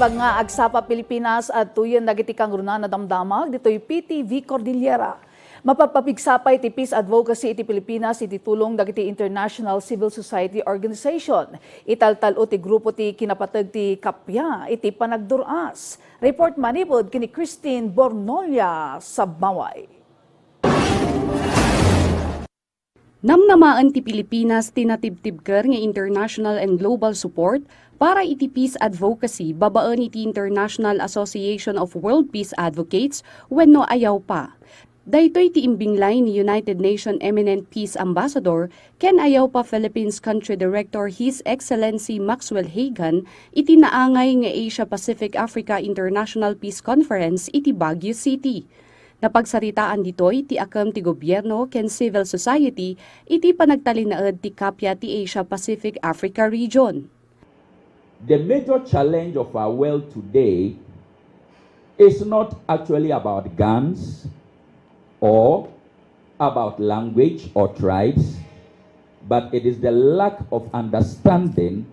Nagtibag nga agsapa Pilipinas at tuyan dagiti kang runa na damdamag ditoy PTV Cordillera. Mapapapigsapay ti Peace Advocacy iti Pilipinas iti tulong dagiti International Civil Society Organization. Italtalo ti grupo ti kinapatag ti Kapya iti panagduras. Report manipod kini Christine Bornolia sa Baway. Namnamaan ti Pilipinas tinatibtibker nga international and global support para iti peace advocacy babaan iti International Association of World Peace Advocates wenno ayaw pa. Daytoy ti imbinglay ni United Nations Eminent Peace Ambassador ken ayaw pa Philippines Country Director His Excellency Maxwell Hagan iti naangay nga Asia Pacific Africa International Peace Conference iti Baguio City. Napagsaritaan ditoy ti akam ti gobyerno ken civil society iti panagtalinaed ti kapya ti Asia Pacific Africa region. The major challenge of our world today is not actually about guns or about language or tribes, but it is the lack of understanding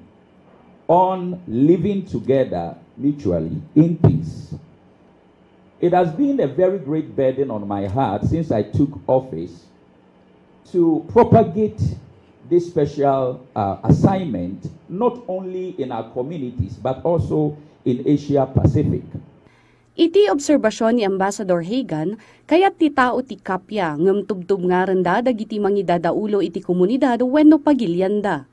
on living together mutually in peace. It has been a very great burden on my heart since I took office to propagate this special uh, assignment not only in our communities but also in Asia Pacific. Iti obserbasyon ni Ambassador Hagan, kayat ti tao ti kapya ngem tubtub nga renda dagiti mangidadaulo iti komunidad wenno pagilyanda.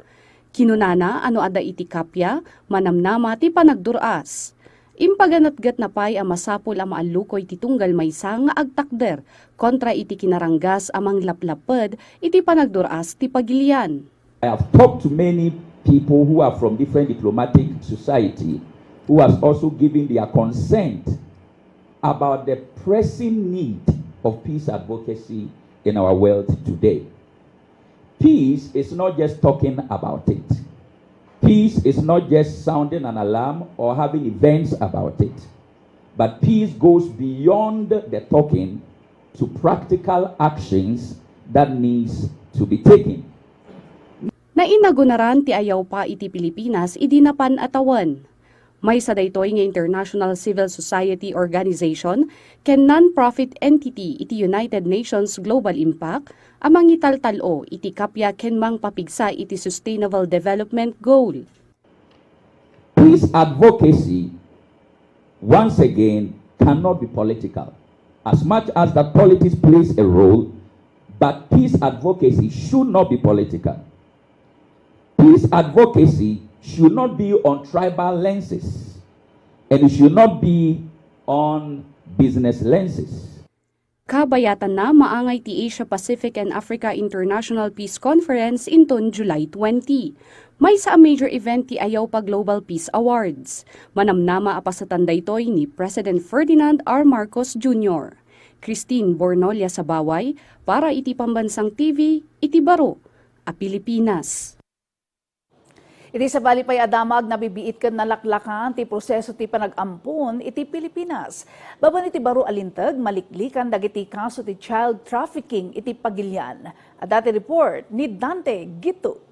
Kinunana ano ada iti kapya, manamnama ti panagduras. Impaganatgat na pay ang masapol ang maalukoy ti tunggal maysa nga agtakder kontra iti kinaranggas amang laplaped iti panagduras ti pagilian. I have talked to many people who are from different diplomatic society who has also given their consent about the pressing need of peace advocacy in our world today. Peace is not just talking about it. Peace is not just sounding an alarm or having events about it. But peace goes beyond the talking to practical actions that needs to be taken. Nainagunaran ti ayaw pa iti Pilipinas idinapan atawan. May sa daytoy nga International Civil Society Organization ken non-profit entity iti United Nations Global Impact amang italtalo iti kapya ken mang papigsa iti Sustainable Development Goal. Peace advocacy, once again, cannot be political. As much as that politics plays a role, but peace advocacy should not be political. Peace advocacy should not be on tribal lenses, and it should not be on business lenses. Kabayatan na maangay ti Asia Pacific and Africa International Peace Conference inton July 20. May sa major event ti ayaw pa Global Peace Awards. Manamnama apasatan daytoy ni President Ferdinand R. Marcos Jr. Christine Bornolia sa Baway para iti pambansang TV, iti baro, a Pilipinas. Iti sa bali pay adamag nabibiit ken nalaklakan ti proseso ti panagampun iti Pilipinas. Baban iti baro alintag maliklikan dagiti kaso ti child trafficking iti pagilyan. At dati report ni Dante Gito.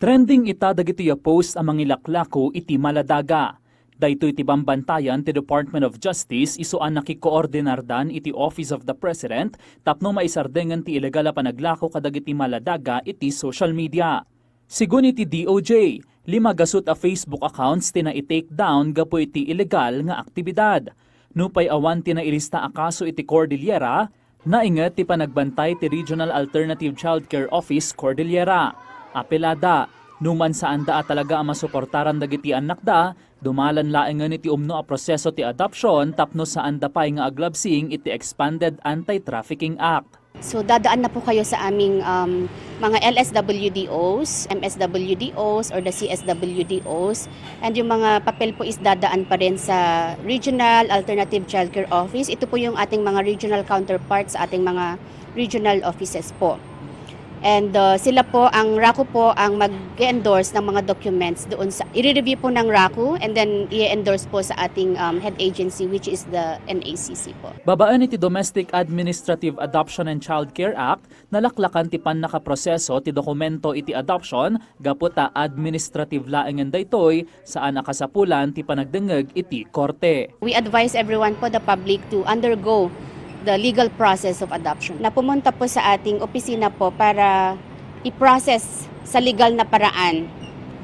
Trending ita dagiti post amang ilaklako iti maladaga. Daytoy iti bambantayan ti Department of Justice isuan nakikoordinardan iti Office of the President tapno maisardengan ti ilegal a panaglako kadagiti maladaga iti social media. Sigun iti DOJ, lima gasut a Facebook accounts ti na i-take down gapo iti ilegal nga aktibidad. Nupay awan ti na ilista a kaso iti Cordillera, naingat ti panagbantay ti Regional Alternative Child Care Office Cordillera. Apelada, numan saan da talaga ang masuportaran dagiti anak da, dumalan laengan iti umno a proseso ti adoption tapno saan da pay nga aglabsing iti Expanded Anti-Trafficking Act. So dadaan na po kayo sa aming um, mga LSWDOs, MSWDOs, or the CSWDOs. And yung mga papel po is dadaan pa rin sa Regional Alternative Childcare Office. Ito po yung ating mga regional counterparts sa ating mga regional offices po. And uh, sila po, ang RACU po ang mag-endorse ng mga documents doon sa, i-review po ng RACU and then i-endorse po sa ating um, head agency which is the NACC po. Babaan iti Domestic Administrative Adoption and Child Care Act, nalaklakan ti pan nakaproseso ti dokumento iti adoption, gaputa administrative laengan daytoy, saan nakasapulan ti panagdengeg iti korte. We advise everyone po, the public, to undergo the legal process of adoption. Na pumunta po sa ating opisina po para i-process sa legal na paraan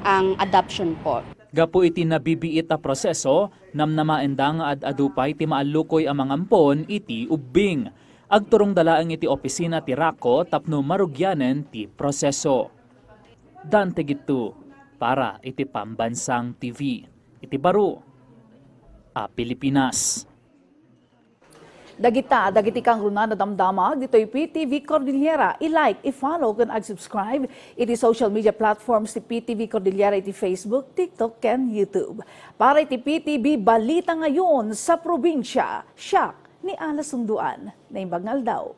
ang adoption po. Gapu iti nabibiit a proseso, namnamaenda nga ad-adupay ti maalukoy ang mga ampon iti ubbing. Agturong dalaang iti opisina ti Rako tapno marugyanen ti proseso. Dante gitu para iti pambansang TV. Iti baro a Pilipinas. Dagita, dagiti kang runa na damdamag, dito'y PTV Cordillera. I-like, i-follow, kan ag-subscribe. Iti social media platforms ti PTV Cordillera, iti Facebook, TikTok, and YouTube. Para iti PTV Balita ngayon sa probinsya, siyak ni Ala Sunduan, na imbagnal daw.